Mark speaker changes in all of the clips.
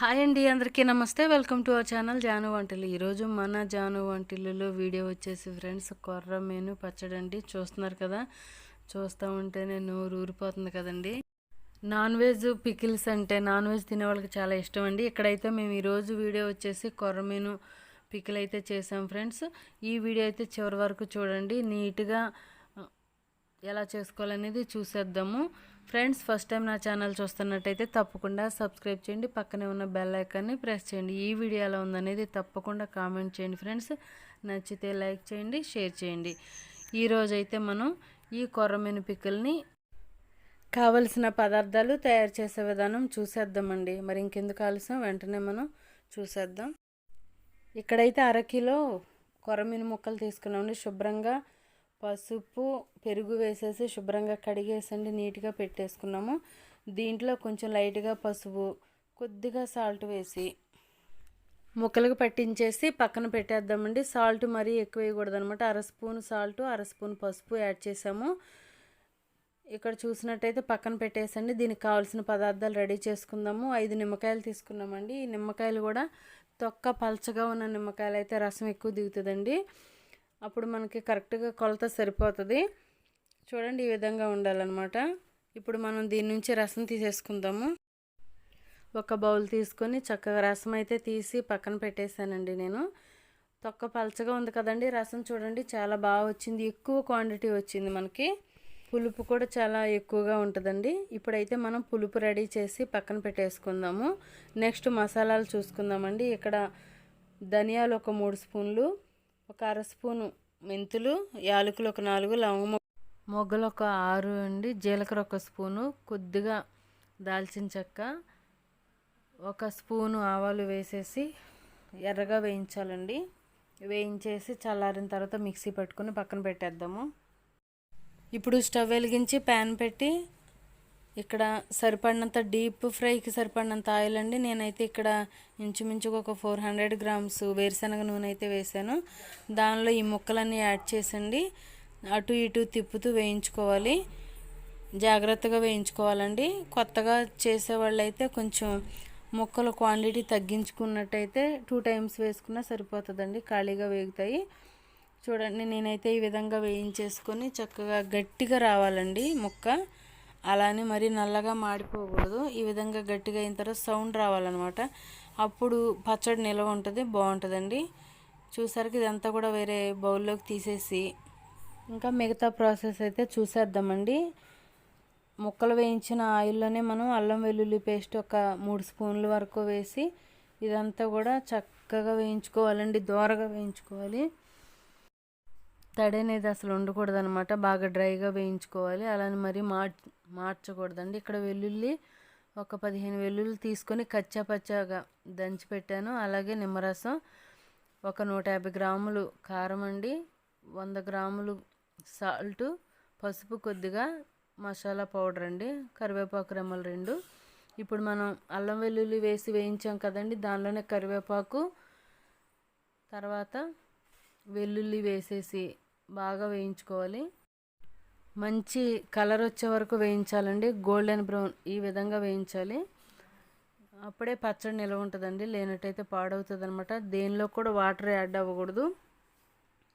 Speaker 1: Hi అండి అందరికీ నమస్తే. Welcome to our channel Janu వంటలు ఈరోజు మన జాను వంటలలో వీడియో వచ్చేసి ఫ్రెండ్స్ కొర్ర మేను పచ్చడి అండి చూస్తున్నారు కదా? చూస్తూ ఉంటేనే నోరు ఊరిపోతుంది కదండి. నాన్ వెజ్ పికిల్స్ అంటే నాన్ వెజ్ తినే వాళ్ళకి చాలా ఇష్టం అండి. ఇక్కడైతే మేము ఈరోజు వీడియో వచ్చేసి కొర్ర కొర్రమీను పికిల్ అయితే చేసాం ఫ్రెండ్స్. ఈ వీడియో అయితే చివరి వరకు చూడండి. నీట్గా ఎలా చేసుకోవాలనేది చూసేద్దాము. ఫ్రెండ్స్ ఫస్ట్ టైం నా ఛానల్ చూస్తున్నట్టయితే తప్పకుండా సబ్స్క్రైబ్ చేయండి. పక్కనే ఉన్న బెల్ ఐకాన్ని ప్రెస్ చేయండి. ఈ వీడియో ఎలా ఉందనేది తప్పకుండా కామెంట్ చేయండి ఫ్రెండ్స్. నచ్చితే లైక్ చేయండి షేర్ చేయండి. ఈరోజైతే మనం ఈ కొర్రమీను పిక్కల్ని కావలసిన పదార్థాలు తయారు చేసే విధానం చూసేద్దామండి. మరి ఇంకెందుకు ఆలస్యం? వెంటనే మనం చూసేద్దాం. ఇక్కడైతే అరకిలో కొరమీను ముక్కలు తీసుకున్నామండి. శుభ్రంగా పసుపు పెరుగు వేసేసి శుభ్రంగా కడిగేసండి నీట్గా పెట్టేసుకున్నాము. దీంట్లో కొంచెం లైట్గా పసుపు కొద్దిగా సాల్ట్ వేసి ముక్కలకు పట్టించేసి పక్కన పెట్టేద్దామండి. సాల్ట్ మరీ ఎక్కువ వేయకూడదు అనమాట అర స్పూన్ సాల్ట్ అర స్పూన్ పసుపు యాడ్ చేసాము. ఇక్కడ చూసినట్టయితే పక్కన పెట్టేసండి. దీనికి కావాల్సిన పదార్థాలు రెడీ చేసుకుందాము. ఐదు నిమ్మకాయలు తీసుకున్నామండి. ఈ నిమ్మకాయలు కూడా తొక్క పలచగా ఉన్న నిమ్మకాయలు అయితే రసం ఎక్కువ దిగుతుందండి. అప్పుడు మనకి కరెక్ట్గా కొలత సరిపోతుంది. చూడండి ఈ విధంగా ఉండాలన్నమాట. ఇప్పుడు మనం దీని నుంచి రసం తీసేసుకుందాము. ఒక బౌల్ తీసుకొని చక్కగా రసం అయితే తీసి పక్కన పెట్టేశానండి నేను. తొక్క పలచగా ఉంది కదండి రసం చూడండి చాలా బాగా వచ్చింది. ఎక్కువ క్వాంటిటీ వచ్చింది మనకి. పులుపు కూడా చాలా ఎక్కువగా ఉంటుందండి. ఇప్పుడైతే మనం పులుపు రెడీ చేసి పక్కన పెట్టేసుకుందాము. నెక్స్ట్ మసాలాలు చూసుకుందామండి. ఇక్కడ ధనియాలు ఒక మూడు స్పూన్లు ఒక అర స్పూను మెంతులు యాలకులు ఒక నాలుగు లవంగ మొగ్గలు ఒక ఆరు అండి. జీలకర్ర ఒక స్పూను కొద్దిగా దాల్చిన చెక్క ఒక స్పూను ఆవాలు వేసేసి ఎర్రగా వేయించాలండి. వేయించేసి చల్లారిన తర్వాత మిక్సీ పట్టుకొని పక్కన పెట్టేద్దాము. ఇప్పుడు స్టవ్ వెలిగించి ప్యాన్ పెట్టి ఇక్కడ సరిపడినంత డీప్ ఫ్రైకి సరిపడినంత ఆయిల్ అండి. నేనైతే ఇక్కడ ఇంచుమించుగా ఒక ఫోర్ హండ్రెడ్ గ్రామ్స్ వేరుశనగ నూనె అయితే వేసాను దానిలో ఈ ముక్కలన్నీ యాడ్ చేసండి. అటు ఇటు తిప్పుతూ వేయించుకోవాలి. జాగ్రత్తగా వేయించుకోవాలండి. కొత్తగా చేసేవాళ్ళు అయితే కొంచెం ముక్కల క్వాంటిటీ తగ్గించుకున్నట్టయితే టూ టైమ్స్ వేసుకున్నా సరిపోతుందండి. ఖాళీగా వేగుతాయి. చూడండి నేనైతే ఈ విధంగా వేయించేసుకొని చక్కగా గట్టిగా రావాలండి ముక్క. అలానే మరి నల్లగా మాడిపోకూడదు. ఈ విధంగా గట్టిగా అయిన తర్వాత సౌండ్ రావాలన్నమాట. అప్పుడు పచ్చడి నిల్వ ఉంటుంది బాగుంటుందండి. చూసరికి ఇదంతా కూడా వేరే బౌల్లోకి తీసేసి ఇంకా మిగతా ప్రాసెస్ అయితే చూసేద్దామండి. ముక్కలు వేయించిన ఆయిల్లోనే మనం అల్లం వెల్లుల్లి పేస్ట్ ఒక మూడు స్పూన్ల వరకు వేసి ఇదంతా కూడా చక్కగా వేయించుకోవాలండి దోరగా వేయించుకోవాలి. తడి అనేది అసలు ఉండకూడదు అనమాట బాగా డ్రైగా వేయించుకోవాలి. అలానే మరీ మార్ మార్చకూడదండి. ఇక్కడ వెల్లుల్లి ఒక పదిహేను వెల్లుల్లి తీసుకొని కచ్చా పచ్చాగా దంచి పెట్టాను అలాగే నిమ్మరసం ఒక నూట యాభై గ్రాములు కారం అండి. వంద గ్రాములు సాల్ట్ పసుపు కొద్దిగా మసాలా పౌడర్ అండి. కరివేపాకు రెమ్మలు రెండు. ఇప్పుడు మనం అల్లం వెల్లుల్లి వేసి వేయించాం కదండి. దానిలోనే కరివేపాకు తర్వాత వెల్లుల్లి వేసేసి బాగా వేయించుకోవాలి. మంచి కలర్ వచ్చే వరకు వేయించాలండి. గోల్డెన్ బ్రౌన్ ఈ విధంగా వేయించాలి. అప్పుడే పచ్చడి నిల్వ ఉంటుందండి. లేనట్టయితే పాడవుతుంది అనమాట దేనిలో కూడా వాటర్ యాడ్ అవ్వకూడదు.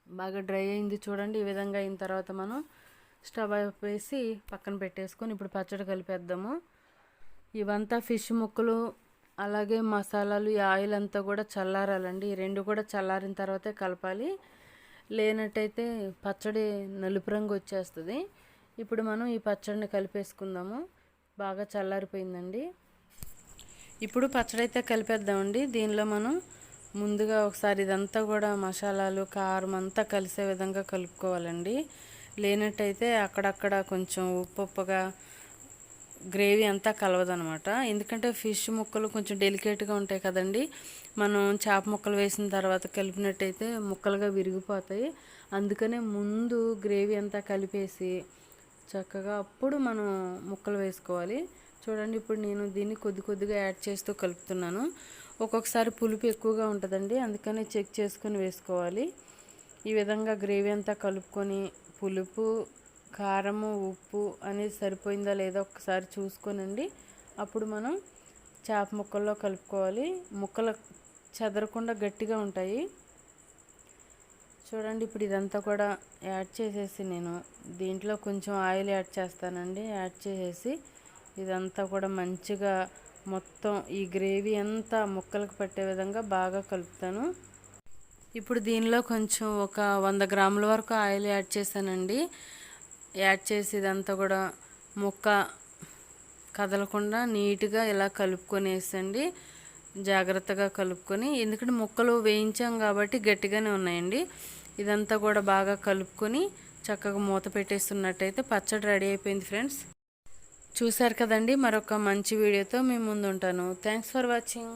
Speaker 1: బాగా డ్రై అయింది చూడండి. ఈ విధంగా అయిన తర్వాత మనం స్టవ్ వేసి పక్కన పెట్టేసుకొని ఇప్పుడు పచ్చడి కలిపేద్దాము. ఇవంతా ఫిష్ ముక్కలు అలాగే మసాలాలు ఈ ఆయిల్ అంతా కూడా చల్లారాలండి. ఈ రెండు కూడా చల్లారిన తర్వాతే కలపాలి. లేనట్టయితే పచ్చడి నలుపు రంగు వచ్చేస్తుంది. ఇప్పుడు మనం ఈ పచ్చడిని కలిపేసుకుందాము. బాగా చల్లారిపోయిందండి. ఇప్పుడు పచ్చడి అయితే కలిపేద్దామండి. దీనిలో మనం ముందుగా ఒకసారి ఇదంతా కూడా మసాలాలు కారం అంతా కలిసే విధంగా కలుపుకోవాలండి. లేనట్టయితే అక్కడక్కడ కొంచెం ఉప్పు ఉప్పుగా గ్రేవీ అంతా కలవదనమాట. ఎందుకంటే ఫిష్ ముక్కలు కొంచెం డెలికేట్గా ఉంటాయి కదండి. మనం చేప ముక్కలు వేసిన తర్వాత కలిపినట్టయితే ముక్కలుగా విరిగిపోతాయి. అందుకనే ముందు గ్రేవీ అంతా కలిపేసి చక్కగా అప్పుడు మనం ముక్కలు వేసుకోవాలి. చూడండి ఇప్పుడు నేను దీన్ని కొద్ది కొద్దిగా యాడ్ చేస్తూ కలుపుతున్నాను. ఒక్కొక్కసారి పులుపు ఎక్కువగా ఉంటుందండి. అందుకనే చెక్ చేసుకొని వేసుకోవాలి. ఈ విధంగా గ్రేవీ అంతా కలుపుకొని పులుపు కారము ఉప్పు అనేది సరిపోయిందా లేదా ఒకసారి చూసుకోనండి. అప్పుడు మనం చేప ముక్కల్లో కలుపుకోవాలి. ముక్కలు చెదరకుండా గట్టిగా ఉంటాయి. చూడండి ఇప్పుడు ఇదంతా కూడా యాడ్ చేసేసి నేను దీంట్లో కొంచెం ఆయిల్ యాడ్ చేస్తానండి. యాడ్ చేసేసి ఇదంతా కూడా మంచిగా మొత్తం ఈ గ్రేవీ అంతా ముక్కలకు పట్టే విధంగా బాగా కలుపుతాను. ఇప్పుడు దీనిలో కొంచెం ఒక వంద గ్రాముల వరకు ఆయిల్ యాడ్ చేశానండి. యాడ్ చేసి ఇదంతా కూడా ముక్క కదలకుండా నీట్గా ఇలా కలుపుకొనేసండి. జాగ్రత్తగా కలుపుకొని ఎందుకంటే ముక్కలు వేయించాం కాబట్టి గట్టిగానే ఉన్నాయండి. ఇదంతా కూడా బాగా కలుపుకొని చక్కగా మూత పెట్టేస్తున్నట్టయితే పచ్చడి రెడీ అయిపోయింది ఫ్రెండ్స్. చూశారు కదండి మరొక మంచి వీడియోతో మేము ముందు ఉంటాను థ్యాంక్స్ ఫర్ వాచింగ్.